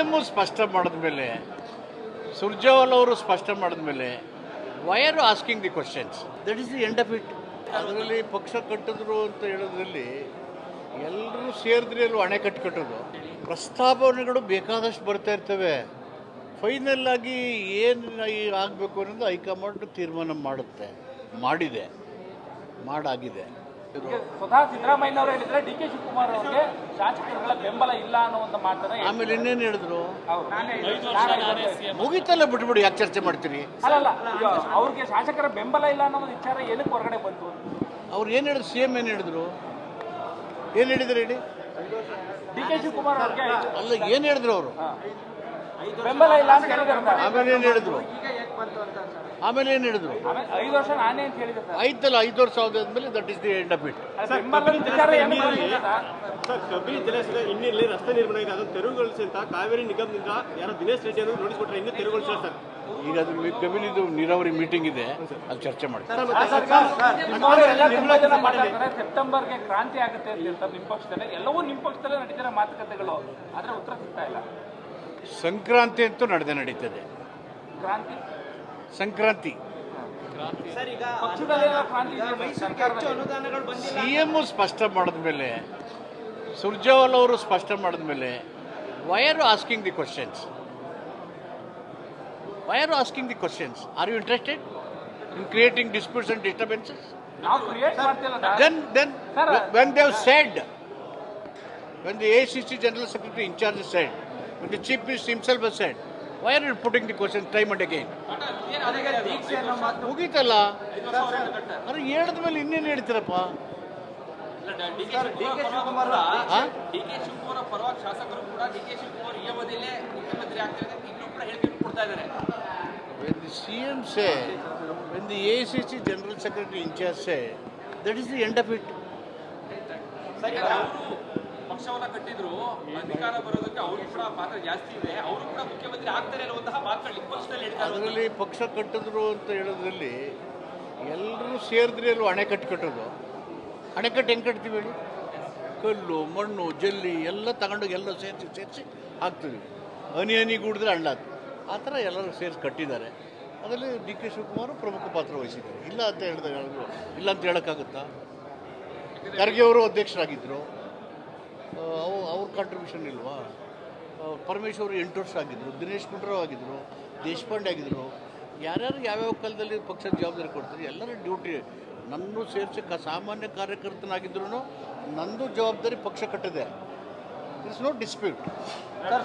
M ಸ್ಪಷ್ಟ ಮಾಡಿದ ಮೇಲೆ ಸುರ್ಜೇವಾಲ್ ಅವರು ಸ್ಪಷ್ಟ ಮಾಡಿದ್ಮೇಲೆ why are asking the questions that is the end of it ಅದರಲ್ಲಿ ಪಕ್ಷ ಕಟ್ಟಿದ್ರು ಅಂತ ಹೇಳೋದ್ರಲ್ಲಿ ಎಲ್ಲರೂ ಸೇರಿದ್ರೆ ಅಲ್ಲೂ ಅಣೆಕಟ್ಟು ಕಟ್ಟೋದು. ಪ್ರಸ್ತಾಪನೆಗಳು ಬೇಕಾದಷ್ಟು ಬರ್ತಾ ಇರ್ತವೆ. ಫೈನಲ್ ಆಗಿ ಏನು ಆಗಬೇಕು ಅನ್ನೋದು ಹೈಕಮಾಂಡ್ ತೀರ್ಮಾನ ಮಾಡುತ್ತೆ ಮಾಡಿದೆ ಮಾಡಾಗಿದೆ. ಸ್ವತಃ ಸಿದ್ದರಾಮಯ್ಯ ಅವರು ಹೇಳಿದ್ರೆ ಡಿ ಕೆ ಶಿವಕುಮಾರ್ ಅವರಿಗೆ ಶಾಸಕರುಗಳ ಬೆಂಬಲ ಇಲ್ಲ ಅನ್ನೋ ಒಂದು ಮಾತನ್ನ ಆಮೇಲೆ ಇನ್ನೇನು ಹೇಳಿದ್ರು. ಮುಗಿತಲ್ಲ ಬಿಟ್ಬಿಡಿ ಯಾಕೆ ಚರ್ಚೆ ಮಾಡ್ತೀರಿ? ಅಲ್ಲಲ್ಲ ಈಗ ಅವ್ರಿಗೆ ಶಾಸಕರ ಬೆಂಬಲ ಇಲ್ಲ ಅನ್ನೋ ಒಂದು ವಿಚಾರ ಏನಕ್ಕೆ ಹೊರಗಡೆ ಬಂತು ಅವ್ರು ಏನು ಹೇಳಿದ್ರು? ಸಿ ಏನ್ ಏನು ಹೇಳಿದ್ರು? ಏನು ಹೇಳಿದ್ರು ಹೇಳಿ? ಡಿ ಕೆ ಶಿವಕುಮಾರ್ ಅವ್ರಿಗೆ ಅಲ್ಲ ಏನು ಹೇಳಿದ್ರು ಅವರು? ಬೆಂಬಲ ಇಲ್ಲ ಅಂತ ಹೇಳಿದ್ರು ಆಮೇಲೆ ಏನು ಹೇಳಿದ್ರು? ಆಮೇಲೆ ಏನು ಹೇಳಿದ್ರು? ಐದು ವರ್ಷ ನಾನೇ ಅಂತ ಹೇಳಿದೆ ಸರ್. ಆಯ್ತಲ್ಲ ಐದು ವರ್ಷ ಆದ್ಮೇಲೆ that is the end of it sir? Sir ಜಲಾಶಯದ ಹಿನ್ನೆಲೆ ರಸ್ತೆ ನಿರ್ಮಾಣ ಇದೆ ಅದನ್ನು ತೆರವುಗೊಳಿಸಿ ಅಂತ ಕಾವೇರಿ ನಿಗಮದಿಂದ ಯಾರೋ ದಿನೇಶ್ ರೆಡ್ಡಿ ಅನ್ನೋದು ನೋಟಿಸ್ ಕೊಟ್ಟರೆ ಇನ್ನೂ ತೆರವುಗೊಳಿಸಿಲ್ಲ ಸರ್. ಈಗ ಅದು ಕಬ್ಬಿನಿದು ನೀರಾವರಿ ಮೀಟಿಂಗ್ ಇದೆ ಅಲ್ಲಿ ಚರ್ಚೆ ಮಾತಾಡ್ತಾರೆ. ಸೆಪ್ಟೆಂಬರ್ಗೆ ಕ್ರಾಂತಿ ಆಗುತ್ತೆ ಅಂತ ಹೇಳ್ತಾರೆ ನಿಮ್ಮ ಪಕ್ಷದಲ್ಲಿ. ಎಲ್ಲವೂ ನಿಮ್ಮ ಪಕ್ಷದಲ್ಲೇ ನಡೀತಿರೋ ಮಾತುಕತೆಗಳು. ಆದರೆ ಉತ್ತರ ಸಿಗ್ತಾ ಇಲ್ಲ. ಸಂಕ್ರಾಂತಿ ಅಂತೂ ನಡೆದೇ ನಡೀತದೆ. ಕ್ರಾಂತಿ? ಸಂಕ್ರಾಂತಿ ಪಕ್ಷದಲ್ಲಿ ಏನೋ ಕ್ರಾಂತಿ ಇದೆ ಸರ್ಕಾರದಲ್ಲಿ. ಸಿ ಎಂ ಸ್ಪಷ್ಟ ಮಾಡಿದ್ಮೇಲೆ ಸುರ್ಜೇವಾಲ್ ಅವರು ಸ್ಪಷ್ಟ ಮಾಡಿದ್ಮೇಲೆ why are asking the questions why are asking the questions are you interested in creating disputes and disturbances ನಾವು ಕ್ರಿಯೇಟ್ ಮಾಡ್ತಿಲ್ಲ sir. then then when they have said when the ACC general secretary in charge has said when the chief minister himself has said why are you putting the question time and again ಮುಗೀತಲ್ಲ? ಅರೆ ಹೇಳಿದ ಮೇಲೆ ಇನ್ನೇನು ಹೇಳ್ತೀರಪ್ಪ? D K Shivakumar? D K Shivakumar ಪರವಾಗಿ ಶಾಸಕರು ಕೂಡ D K Shivakumar ಈ ಅವಧಿಯಲ್ಲೇ ಮುಖ್ಯಮಂತ್ರಿ ಆಗ್ತಾರೆ ಅಂತ ಇನ್ನೂ ಕೂಡ ಹೇಳಿಕೆ ಕೊಡ್ತಾ ಇದ್ದಾರೆ. When the CM said when the ACC general secretary in charge said that is the end of it. ಅವರು ಪಕ್ಷವನ್ನ ಕಟ್ಟಿದ್ರು, ಅಧಿಕಾರ ಬರೋದಕ್ಕೆ ಅವರು ಕೂಡ ಪಾತ್ರ ಜಾಸ್ತಿ ಇದೆ. ಅವರು ಕೂಡ ಮುಖ್ಯಮಂತ್ರಿ ಆಗ್ತಾರೆ ಅನ್ನುವಂತಹ ಮಾತುಗಳು ಪಕ್ಷದಲ್ಲಿ ಅದರಲ್ಲಿ ಪಕ್ಷ ಕಟ್ಟಿದ್ರು ಅಂತ ಹೇಳೋದ್ರಲ್ಲಿ ಎಲ್ಲರೂ ಸೇರಿದ್ರೆ ಅಲ್ಲೂ ಅಣೆಕಟ್ಟು ಕಟ್ಟೋದು ಅಣೆಕಟ್ಟು ಹೆಂಗೆ ಕಟ್ತೀವಿ ಹೇಳಿ? ಕಲ್ಲು, ಮಣ್ಣು, ಜಲ್ಲಿ ಎಲ್ಲ ತಗೊಂಡೋಗಿ ಎಲ್ಲ ಸೇರಿಸಿ ಸೇರಿಸಿ ಹಾಕ್ತೀವಿ. ಹನಿ ಹನಿ ಗೂಡಿದ್ರೆ ಹಳ್ಳಾದು ಆ ಥರ ಎಲ್ಲರೂ ಸೇರಿಸಿ ಕಟ್ಟಿದ್ದಾರೆ. ಅದರಲ್ಲಿ ಡಿ ಕೆ ಶಿವಕುಮಾರ್ ಪ್ರಮುಖ ಪಾತ್ರ ವಹಿಸಿದ್ದಾರೆ. ಇಲ್ಲ ಅಂತ ಹೇಳಿದಾಗ ಇಲ್ಲ ಅಂತ ಹೇಳೋಕ್ಕಾಗುತ್ತಾ? ಖರ್ಗೆ ಅವರು ಅಧ್ಯಕ್ಷರಾಗಿದ್ದರು ಅವು ಅವ್ರ ಕಾಂಟ್ರಿಬ್ಯೂಷನ್ ಇಲ್ವಾ? ಪರಮೇಶ್ವರು ಎಂಟು ವರ್ಷ ಆಗಿದ್ದರು ದಿನೇಶ್ ಗುಂಡೂರಾವ್ ಆಗಿದ್ದರು ದೇಶಪಾಂಡೆ ಆಗಿದ್ದರು ಯಾರ್ಯಾರು ಯಾವ್ಯಾವ ಕಾಲದಲ್ಲಿ ಪಕ್ಷದ ಜವಾಬ್ದಾರಿ ಕೊಡ್ತಾರೆ ಎಲ್ಲರ ಡ್ಯೂಟಿ ನನ್ನೂ ಸೇರಿಸಿ ಕ ಸಾಮಾನ್ಯ ಕಾರ್ಯಕರ್ತನಾಗಿದ್ರು ನಂದು ಜವಾಬ್ದಾರಿ ಪಕ್ಷ ಕಟ್ಟಿದೆ. It's no dispute sir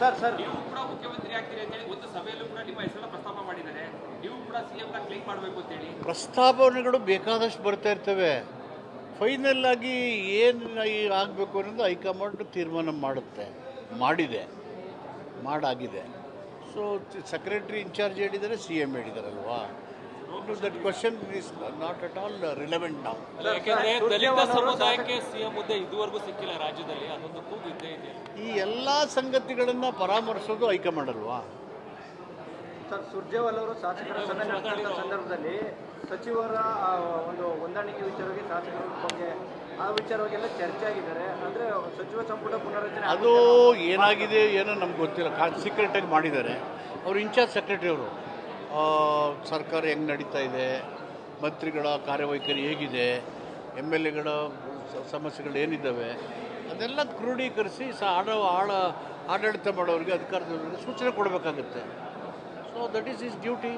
sir sir. ನೀವು ಕೂಡ ಮುಖ್ಯಮಂತ್ರಿ ಆಗ್ತೀರಿ ಅಂತ ಹೇಳಿ ಒಂದು ಸಭೆಯಲ್ಲೂ ಕೂಡ ನಿಮ್ಮ ಹೆಸರು ಪ್ರಸ್ತಾಪ ಮಾಡಿದ್ದಾರೆ. ನೀವು ಕೂಡ ಸಿಎಂ ಮಾಡಬೇಕು ಅಂತ ಹೇಳಿ. ಪ್ರಸ್ತಾವನೆಗಳು ಬೇಕಾದಷ್ಟು ಬರ್ತಾ ಇರ್ತವೆ. ಫೈನಲ್ ಆಗಿ ಏನು ಆಗಬೇಕು ಅನ್ನೋದು ಹೈಕಮಾಂಡ್ ತೀರ್ಮಾನ ಮಾಡುತ್ತೆ ಮಾಡಿದೆ ಮಾಡಾಗಿದೆ. ಸೊ ಸೆಕ್ರೆಟರಿ ಇನ್ಚಾರ್ಜ್ ಹೇಳಿದರೆ C M ಹೇಳಿದಾರಲ್ವಾ? That question is not at all relevant ನಾವು ಯಾಕೆಂದ್ರೆ ದಲಿತ ಸಮುದಾಯಕ್ಕೆ ಸಿಎಂ ಹುದ್ದೆ ಇದುವರೆಗೂ ಸಿಕ್ಕಿಲ್ಲ ರಾಜ್ಯದಲ್ಲಿ ಅದೊಂದು ಕೂಗು ಇದ್ದೇ ಇದೆ. ಈ ಎಲ್ಲ ಸಂಗತಿಗಳನ್ನು ಪರಾಮರ್ಶೋದು ಹೈಕಮಾಂಡ್ ಅಲ್ವಾ? ಸರ್ ಸುರ್ಜೇವಾಲ್ ಅವರು ಶಾಸಕರ ಸಭೆ ನಡೆಸಿದ ಸಂದರ್ಭದಲ್ಲಿ ಸಚಿವರ ಒಂದು ಹೊಂದಾಣಿಕೆ ವಿಚಾರವಾಗಿ ಶಾಸಕರ ಬಗ್ಗೆ ಆ ವಿಚಾರವಾಗೆಲ್ಲ ಚರ್ಚೆ ಆಗಿದ್ದಾರೆ. ಅಂದ್ರೆ ಸಚಿವ ಸಂಪುಟ ಪುನರಚನೆ ಅದು ಏನಾಗಿದೆ ಏನೋ ನಮ್ಗೆ ಗೊತ್ತಿಲ್ಲ. ಕಾ ಸೀಕ್ರೆಟಾಗಿ ಮಾಡಿದ್ದಾರೆ. ಅವರು ಇನ್ಚಾರ್ಜ್ ಸೆಕ್ರೆಟರಿ ಅವರು. ಸರ್ಕಾರ ಹೆಂಗೆ ನಡೀತಾ ಇದೆ ಮಂತ್ರಿಗಳ ಕಾರ್ಯವೈಖರಿ ಹೇಗಿದೆ ಎಂ ಎಲ್ ಎಗಳ ಸಮಸ್ಯೆಗಳು ಏನಿದ್ದಾವೆ ಅದೆಲ್ಲ ಕ್ರೋಢೀಕರಿಸಿ ಸಹ ಆಡ ಆಳ ಆಡಳಿತ ಮಾಡೋರಿಗೆ ಅಧಿಕಾರದವ್ರಿಗೆ ಸೂಚನೆ ಕೊಡಬೇಕಾಗುತ್ತೆ. So that is is duty